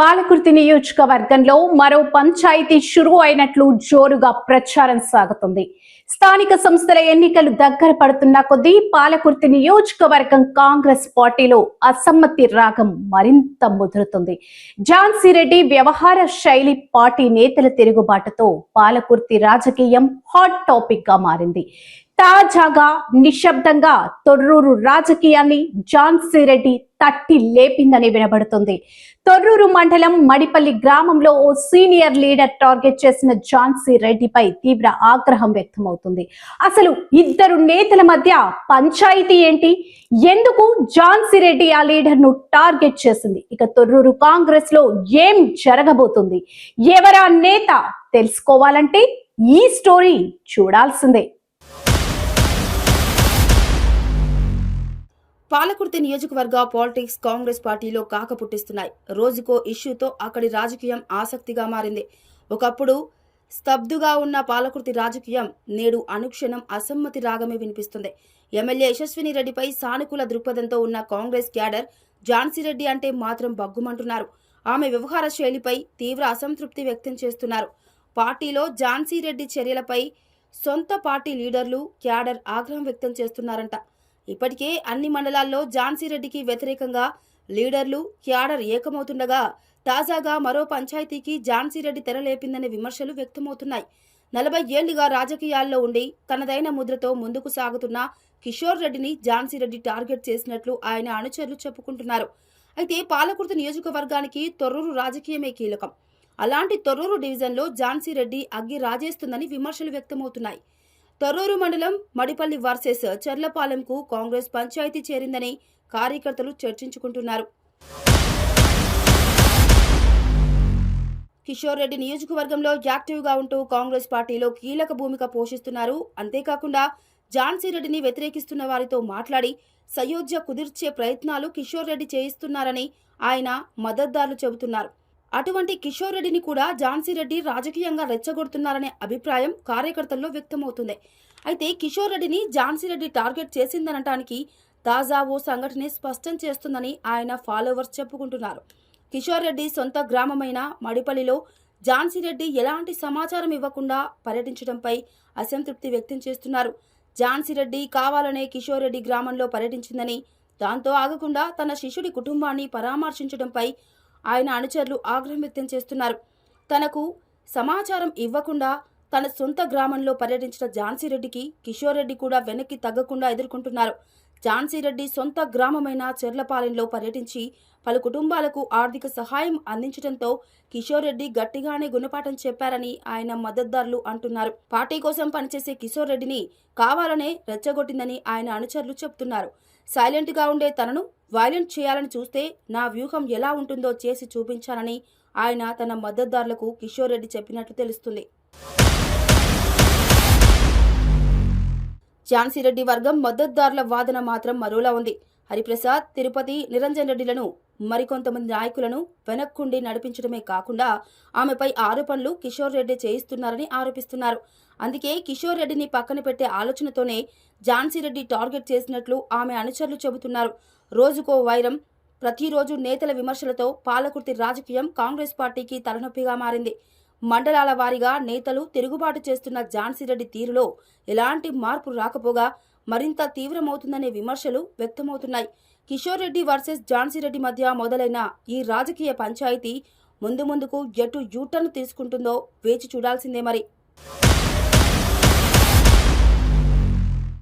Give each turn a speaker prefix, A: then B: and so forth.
A: పాలకుర్తి నియోజకవర్గంలో మరో పంచాయతీ షురు అయినట్లు జోరుగా ప్రచారం సాగుతుంది. స్థానిక సంస్థల ఎన్నికలు దగ్గర పడుతున్న కొద్దీ పాలకుర్తి నియోజకవర్గం కాంగ్రెస్ పార్టీలో అసమ్మతి రాగం మరింత ముదురుతుంది. ఝాన్సీ రెడ్డి వ్యవహార శైలి పార్టీ నేతల తిరుగుబాటుతో పాలకుర్తి రాజకీయం హాట్ టాపిక్గా మారింది. తాజాగా నిశ్శబ్దంగా తొర్రూరు రాజకీయాన్ని ఝాన్సీ రెడ్డి తట్టి లేపిందని వినబడుతుంది. తొర్రూరు మండలం మడిపల్లి గ్రామంలో ఓ సీనియర్ లీడర్ టార్గెట్ చేసిన ఝాన్సీ రెడ్డిపై తీవ్ర ఆగ్రహం వ్యక్తమవుతుంది. అసలు ఇద్దరు నేతల మధ్య పంచాయతీ ఏంటి? ఎందుకు ఝాన్సీ రెడ్డి ఆ లీడర్ను టార్గెట్ చేసింది? ఇక తొర్రూరు కాంగ్రెస్లో ఏం జరగబోతుంది? ఎవరా నేత తెలుసుకోవాలంటే ఈ స్టోరీ చూడాల్సిందే.
B: పాలకుర్తి నియోజకవర్గ పాలిటిక్స్ కాంగ్రెస్ పార్టీలో కాక పుట్టిస్తున్నాయి. రోజుకో ఇష్యూతో అక్కడి రాజకీయం ఆసక్తిగా మారింది. ఒకప్పుడు స్తబ్దుగా ఉన్న పాలకుర్తి రాజకీయం నేడు అనుక్షణం అసమ్మతి రాగమే వినిపిస్తుంది. ఎమ్మెల్యే యశస్విని రెడ్డిపై సానుకూల దృక్పథంతో ఉన్న కాంగ్రెస్ క్యాడర్ ఝాన్సీ రెడ్డి అంటే మాత్రం బగ్గుమంటున్నారు ఆమె వ్యవహార శైలిపై తీవ్ర అసంతృప్తి వ్యక్తం చేస్తున్నారు. పార్టీలో ఝాన్సీ రెడ్డి చర్యలపై సొంత పార్టీ లీడర్లు క్యాడర్ ఆగ్రహం వ్యక్తం చేస్తున్నారంట. ఇప్పటికే అన్ని మండలాల్లో ఝాన్సీ రెడ్డికి వ్యతిరేకంగా లీడర్లు క్యాడర్ ఏకమవుతుండగా తాజాగా మరో పంచాయతీకి ఝాన్సీ రెడ్డి తెరలేపిందనే విమర్శలు వ్యక్తమవుతున్నాయి. నలభై ఏళ్ళుగా రాజకీయాల్లో ఉండి తనదైన ముద్రతో ముందుకు సాగుతున్న కిషోర్ రెడ్డిని ఝాన్సీ రెడ్డి టార్గెట్ చేసినట్లు ఆయన అనుచరులు చెప్పుకుంటున్నారు. అయితే పాలకుర్తి నియోజకవర్గానికి తొర్రూరు రాజకీయమే కీలకం. అలాంటి తొర్రూరు డివిజన్లో ఝాన్సీ రెడ్డి అగ్గి రాజేస్తుందని విమర్శలు వ్యక్తమవుతున్నాయి. తొర్రూరు మండలం మడిపల్లి వర్సెస్ చర్లపాలెంకు కాంగ్రెస్ పంచాయతీ చేరిందని కార్యకర్తలు చర్చించుకుంటున్నారు. కిషోర్ రెడ్డి నియోజకవర్గంలో యాక్టివ్గా ఉంటూ కాంగ్రెస్ పార్టీలో కీలక భూమిక పోషిస్తున్నారు. అంతేకాకుండా ఝాన్సీ రెడ్డిని వ్యతిరేకిస్తున్న వారితో మాట్లాడి సయోధ్య కుదిర్చే ప్రయత్నాలు కిషోర్ రెడ్డి చేయిస్తున్నారని ఆయన మద్దతుదారులు చెబుతున్నారు. అటువంటి కిషోర్ రెడ్డిని కూడా ఝాన్సీ రెడ్డి రాజకీయంగా రెచ్చగొడుతున్నారనే అభిప్రాయం కార్యకర్తల్లో వ్యక్తమవుతుంది. అయితే కిషోర్ రెడ్డిని ఝాన్సీ రెడ్డి టార్గెట్ చేసిందనటానికి తాజా ఓ సంఘటన స్పష్టం చేస్తుందని ఆయన ఫాలోవర్స్ చెప్పుకుంటున్నారు. కిషోర్ రెడ్డి సొంత గ్రామమైన మడిపల్లిలో ఝాన్సీ రెడ్డి ఎలాంటి సమాచారం ఇవ్వకుండా పర్యటించడంపై అసంతృప్తి వ్యక్తం చేస్తున్నారు. ఝాన్సీ రెడ్డి కావాలనే కిషోర్ రెడ్డి గ్రామంలో పర్యటించిందని దాంతో ఆగకుండా తన శిష్యుడి కుటుంబాన్ని పరామర్శించడంపై ఆయన అనుచరులు ఆగ్రహం వ్యక్తం చేస్తున్నారు. తనకు సమాచారం ఇవ్వకుండా తన సొంత గ్రామంలో పర్యటించిన ఝాన్సీ రెడ్డికి కిషోర్ రెడ్డి కూడా వెనక్కి తగ్గకుండా ఎదుర్కొంటున్నారు. ఝాన్సీ రెడ్డి సొంత గ్రామమైన చెర్లపాలెంలో పర్యటించి పలు కుటుంబాలకు ఆర్థిక సహాయం అందించడంతో కిషోర్ రెడ్డి గట్టిగానే గుణపాఠం చెప్పారని ఆయన మద్దతుదారులు అంటున్నారు. పార్టీ కోసం పనిచేసే కిషోర్ రెడ్డిని కావాలనే రెచ్చగొట్టిందని ఆయన అనుచరులు చెబుతున్నారు. సైలెంట్గా ఉండే తనను వైలెంట్ చేయాలని చూస్తే నా వ్యూహం ఎలా ఉంటుందో చేసి చూపించానని ఆయన తన మద్దతుదారులకు కిషోర్ రెడ్డి చెప్పినట్లు తెలుస్తుంది. ఝాన్సీ రెడ్డి వర్గం మద్దతుదారుల వాదన మాత్రం మరోలా ఉంది. హరిప్రసాద్ తిరుపతి నిరంజన్ రెడ్డిలను మరికొంతమంది నాయకులను వెనక్కుండి నడిపించడమే కాకుండా ఆమెపై ఆరోపణలు కిషోర్ రెడ్డి చేయిస్తున్నారని ఆరోపిస్తున్నారు. అందుకే కిషోర్ రెడ్డిని పక్కన పెట్టే ఆలోచనతోనే ఝాన్సీ రెడ్డి టార్గెట్ చేసినట్లు ఆమె అనుచరులు చెబుతున్నారు. రోజుకో వైరం ప్రతిరోజు నేతల విమర్శలతో పాలకుర్తి రాజకీయం కాంగ్రెస్ పార్టీకి తలనొప్పిగా మారింది. మండలాల వారీగా నేతలు తిరుగుబాటు చేస్తున్న ఝాన్సీరెడ్డి తీరులో ఎలాంటి మార్పు రాకపోగా మరింత తీవ్రమవుతుందనే విమర్శలు వ్యక్తమవుతున్నాయి. కిషోర్ రెడ్డి వర్సెస్ ఝాన్సీ రెడ్డి మధ్య మొదలైన ఈ రాజకీయ పంచాయతీ ముందు ముందుకు ఎటు యూటర్న్ తీసుకుంటుందో వేచి చూడాల్సిందే మరి.